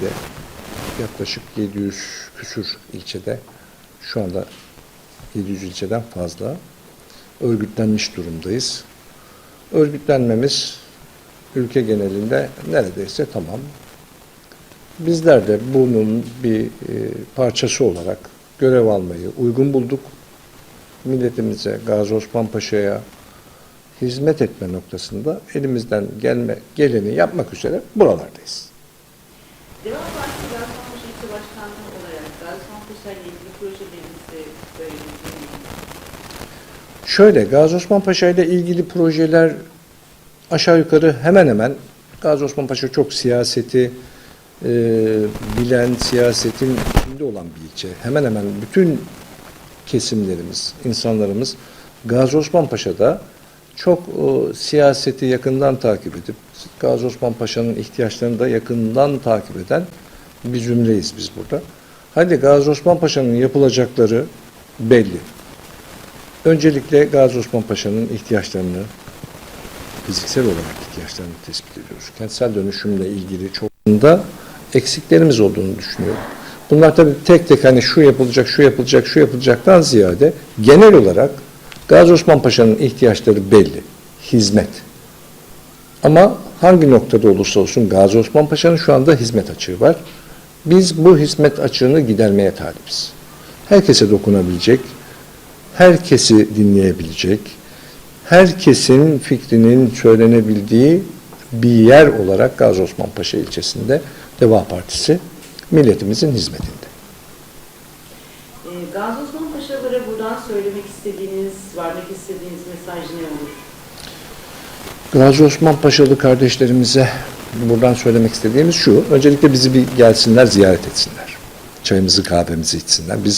ilde yaklaşık 700 küsür ilçede şu anda 700 ilçeden fazla örgütlenmiş durumdayız. Örgütlenmemiz ülke genelinde neredeyse tamam. Bizler de bunun bir e, parçası olarak görev almayı uygun bulduk. Milletimize, Gazi Osman Paşa'ya hizmet etme noktasında elimizden gelme geleni yapmak üzere buralardayız. Başkanlığı olarak Gaziantep ile ilgili projelerinizi söyleyebilir Şöyle Gazi Osman Paşa ile ilgili projeler aşağı yukarı hemen hemen Gazi Osman Paşa çok siyaseti e, bilen, siyasetin içinde olan bir ilçe. Hemen hemen bütün kesimlerimiz, insanlarımız Gazi Osman Paşa'da çok e, siyaseti yakından takip edip Gazi Osman Paşa'nın ihtiyaçlarını da yakından takip eden bir zümreyiz biz burada. Hadi Gazi Osman Paşa'nın yapılacakları belli. Öncelikle Gazi Osman Paşa'nın ihtiyaçlarını, fiziksel olarak ihtiyaçlarını tespit ediyoruz. Kentsel dönüşümle ilgili çok eksiklerimiz olduğunu düşünüyorum. Bunlar tabii tek tek hani şu yapılacak, şu yapılacak, şu yapılacaktan ziyade genel olarak Gazi Osman Paşa'nın ihtiyaçları belli. Hizmet. Ama hangi noktada olursa olsun Gazi Osman Paşa'nın şu anda hizmet açığı var. Biz bu hizmet açığını gidermeye talibiz. Herkese dokunabilecek, herkesi dinleyebilecek, herkesin fikrinin söylenebildiği bir yer olarak Gazi Osman Paşa ilçesinde Deva Partisi milletimizin hizmetinde. Ee, Gazi Osman Paşalara buradan söylemek istediğiniz, vermek istediğiniz mesaj ne olur? Gazi Osman Paşalı kardeşlerimize buradan söylemek istediğimiz şu. Öncelikle bizi bir gelsinler, ziyaret etsinler. Çayımızı, kahvemizi içsinler. Biz